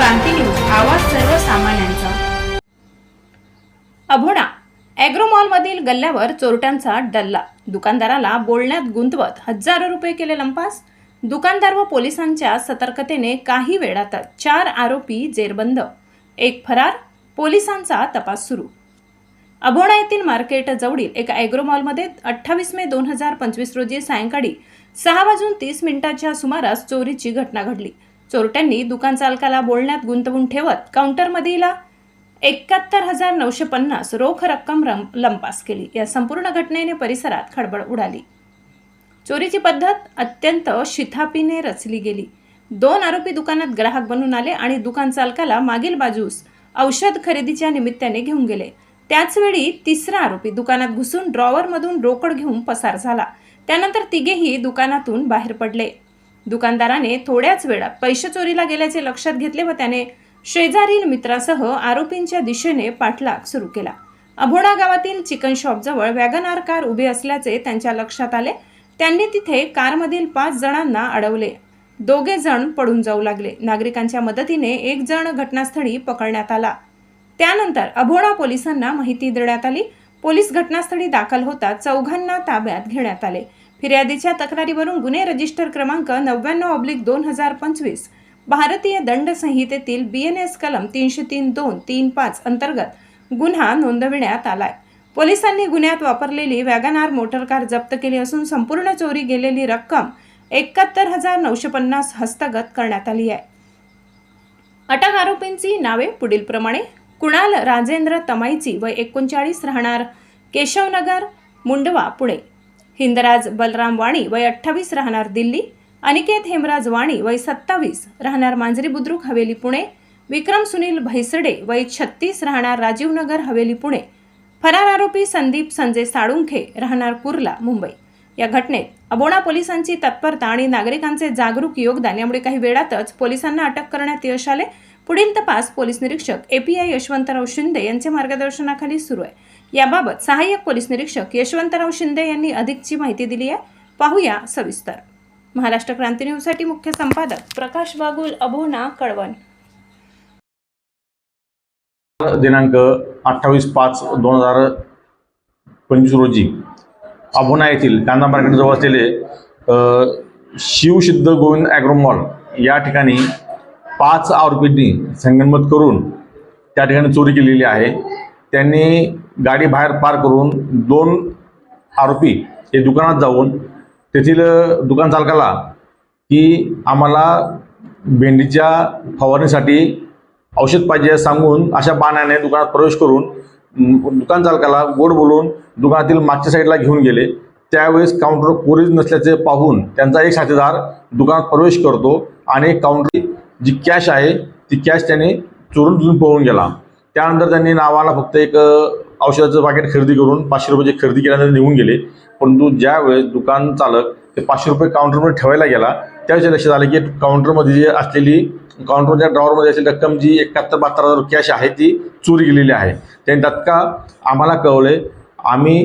क्रांती news आवाज सर्वसामान्यांचा. अभोणा ॲग्रोमॉलमधील गल्ल्यावर चोरट्यांचा डल्ला. दुकानदाराला बोलण्यात गुंतवत हजारो रुपये केले लंपास. दुकानदार व पोलिसांच्या सतर्कतेने काही वेळातच चार आरोपी जेरबंद. एक फरार पोलिसांचा तपास सुरू. अभोणा येथील मार्केट जवळील एका ॲग्रोमॉलमध्ये अठ्ठावीस मे दोन हजार पंचवीस रोजी सायंकाळी सहा वाजून तीस मिनिटाच्या सुमारास चोरीची घटना घडली. चोरट्यांनी दुकान चालकाला बोलण्यात गुंतवून ठेवत काउंटरमधील एकाहत्तर हजार नऊशे पन्नास रोख रक्कम रम लंपास केली. या संपूर्ण घटनेने परिसरात खळबळ उडाली. चोरीची पद्धत अत्यंत शिथापीने रचली गेली. दोन आरोपी दुकानात ग्राहक बनून आले आणि दुकान चालकाला मागील बाजूस औषध खरेदीच्या निमित्ताने घेऊन गेले. त्याचवेळी तिसरा आरोपी दुकानात घुसून ड्रॉवरमधून रोकड घेऊन पसार झाला. त्यानंतर तिघेही दुकानातून बाहेर पडले. दुकानदाराने थोड्याच वेळात पैसे चोरीला गेल्याचे लक्षात घेतले व त्याने शेजारील मित्रासह आरोपींच्या दिशेने पाठलाग सुरू केला. अभोडा गावातील चिकन शॉपजवळ वॅगनार कार उभी असल्याचे त्यांच्या लक्षात आले. त्यांनी तिथे कारमधील पाच जणांना अडवले. दोघे जण पडून जाऊ लागले. नागरिकांच्या मदतीने एक जण घटनास्थळी पकडण्यात आला. त्यानंतर अभोडा पोलिसांना माहिती देण्यात आली. पोलीस घटनास्थळी दाखल होता चौघांना ताब्यात घेण्यात आले. फिर्यादीच्या तक्रारीवरून गुन्हे रजिस्टर क्रमांक नव्याण्णव ऑब्लिक दोन हजार पंचवीस भारतीय दंड संहितेतील बी एन एस कलम तीनशे तीन दोन तीन पाच अंतर्गत गुन्हा नोंदविण्यात आलाय. पोलिसांनी गुन्ह्यात वापरलेली वॅगनार मोटर कार जप्त केली असून संपूर्ण चोरी गेलेली रक्कम एकाहत्तर हजार नऊशे पन्नास हस्तगत करण्यात आली आहे. अटक आरोपींची नावे पुढीलप्रमाणे कुणाल राजेंद्र तमाईची व एकोणचाळीस राहणार. केशवनगर मुंडवा पुणे. हिंदराज बलराम वाणी वय अठ्ठावीस राहणार दिल्ली अनिकेत हेमराज वाणी वय सत्तावीस राहणार मांजरी बुद्रुक हवेली पुणे. विक्रम सुनील भैसडे वय छत्तीस राहणार राजीवनगर हवेली पुणे. फरार आरोपी संदीप संजय साळुंखे राहणार कुर्ला मुंबई. या घटनेत अबोणा पोलिसांची तत्परता आणि नागरिकांचे जागरूक योगदान यामुळे काही वेळातच पोलिसांना अटक करण्यात यश आले. पुढील तपास पोलीस निरीक्षक एपीआय यशवंतराव शिंदे यांच्या मार्गदर्शनाखाली सुरू आहे. याबाबत सहाय्यक पोलीस निरीक्षक यशवंतराव शिंदे यांनी अधिकची माहिती दिली आहे. पाहूया सविस्तर. महाराष्ट्र क्रांती न्यूजसाठी मुख्य संपादक प्रकाश बागुल अभोना कळवण. दिनांक अठ्ठावीस पाच दोन हजार पंचवीस रोजी अभोना येथील कांदा मार्केटजवळ असलेले शिवसिद्ध गोविंद ॲग्रो मॉल या ठिकाणी पाच आरोपींनी संगणमत करून त्या ठिकाणी चोरी केलेली आहे. त्यांनी गाडी बाहेर पार करून दोन आरोपी हे दुकानात जाऊन तेथील दुकान चालकाला की आम्हाला भेंडीच्या फवारणीसाठी औषध पाहिजे सांगून अशा बाणाने दुकानात प्रवेश करून दुकान चालकाला गोड बोलून दुकानातील मागच्या साईडला घेऊन गेले. त्यावेळेस काउंटर कोरीज नसल्याचे पाहून त्यांचा एक साथीदार दुकानात प्रवेश करतो आणि काउंटर जी कॅश आहे ती कॅश त्याने चोरून तुझून पळून गेला. त्यानंतर त्यांनी नावाला फक्त एक औषधाचं पाकिट खरेदी करून पाचशे रुपयाची खरेदी केल्यानंतर निघून गेले. परंतु ज्यावेळेस दुकान चालक ते पाचशे रुपये काउंटरमध्ये ठेवायला गेला त्यावेळेस लक्षात आलं की काउंटरमध्ये जी असलेली काउंटरच्या ड्रॉवरमध्ये असलेली रक्कम जी एकाहत्तर बहात्तर हजार कॅश आहे ती चोरी गेलेली आहे. त्यांनी तत्काळ आम्हाला कळवले आम्ही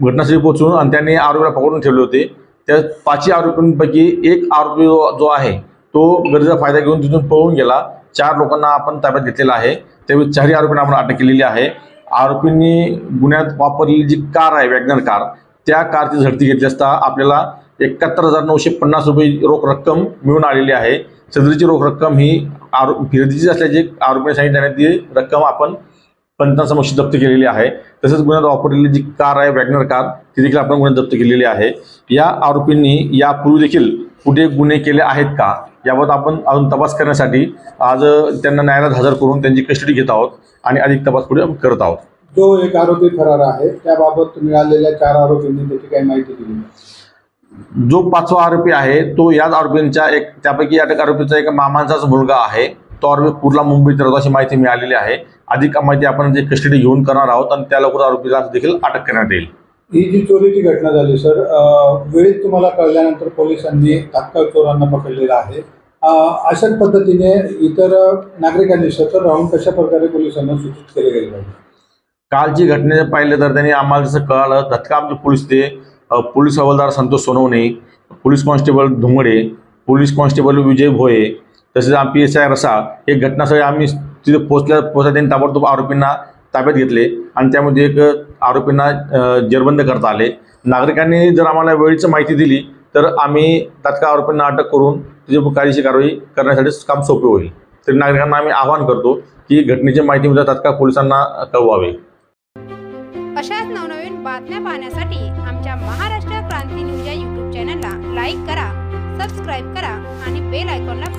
घटनास्थळी पोहोचून आणि त्यांनी आरोपीला पकडून ठेवले होते. त्या पाचही आरोपींपैकी एक आरोपी जो आहे तो गरजेचा फायदा घेऊन तिथून पळून गेला. चार लोकांना आपण ताब्यात घेतलेला आहे. त्यावेळी चारही आरोपींना आपण अटक केलेली आहे. आरोपींनी गुन्ह्यात वापरलेली जी कार आहे वॅगनर कार त्या कारची झडती घेतली असता आपल्याला एकाहत्तर हजार नऊशे पन्नास रुपये रोख रक्कम मिळून आलेली आहे. सदरीची रोख रक्कम ही आरो फिरतीची असल्याची आरोपीने सांगितल्याने ती रक्कम आपण पंचांसमक्ष जप्त केलेली आहे. तसेच गुन्ह्यात वापरलेली जी कार आहे वॅगनर कार ती देखील आपण गुन्ह्यात जप्त केलेली आहे. या आरोपींनी यापूर्वी देखील कुठे गुन्हे केले आहेत का? याबाबत आपण अजून तपास करण्यासाठी आज त्यांना न्यायालयात हजर करून त्यांची कस्टडी घेत आहोत आणि अधिक तपास पुढे करत आहोत. जो एक आरोपी फरार आहे त्याबाबत मिळालेल्या चार आरोपींनी त्याची काही माहिती दिली जो पाचवा आरोपी आहे तो याच आरोपींच्या एक त्यापैकी अटक आरोपीचा एक मामांचाच मुलगा आहे. तो आरोपी कुर्ला मुंबईत राहतो अशी माहिती मिळालेली आहे. अधिक माहिती आपण जे कस्टडी घेऊन करणार आहोत आणि त्या लवकर आरोपीला देखील अटक करण्यात येईल. ही जी चोरीची घटना झाली सर अं, वेळीच तुम्हाला कळल्यानंतर पोलिसांनी तात्काळ चोरांना पकडलेलं आहे. अशाच पद्धतीने इतर नागरिकांनी सतत राहून कशा प्रकारे पोलिसांना सूचित केले गेले पाहिजे? कालची घटने पाहिलं तर त्यांनी आम्हाला जसं कळालं तत्काळ आमचे पोलीस ते पोलीस हवालदार Santosh Sonawane police constable Dhungade police constable Vijay Bhoye तसेच आम पी एस आय रसा हे घटनास्थळी आम्ही तिथे पोचल्या पोचल्या त्यांनी ताबडतोब आरोपींना ताब्यात घेतले आणि त्यामध्ये एक आरोपींना जेरबंद करता आले. नागरिकांनी जर आम्हाला वेळीच माहिती दिली तर आम्ही तात्काळ आरोपींना अटक करून त्याची कायदेशीर कारवाई करण्यासाठी काम सोपे होईल. तरी नागरिकांना आम्ही आवाहन करतो की घटनेची माहिती म्हणजे तात्काळ पोलिसांना कळवावी. अशाच नवनवीन बातम्या पाहण्यासाठी आमच्या महाराष्ट्र क्रांती न्यूज या यूट्यूब चॅनलला लाईक करा सबस्क्राईब करा आणि बेल आयकॉनला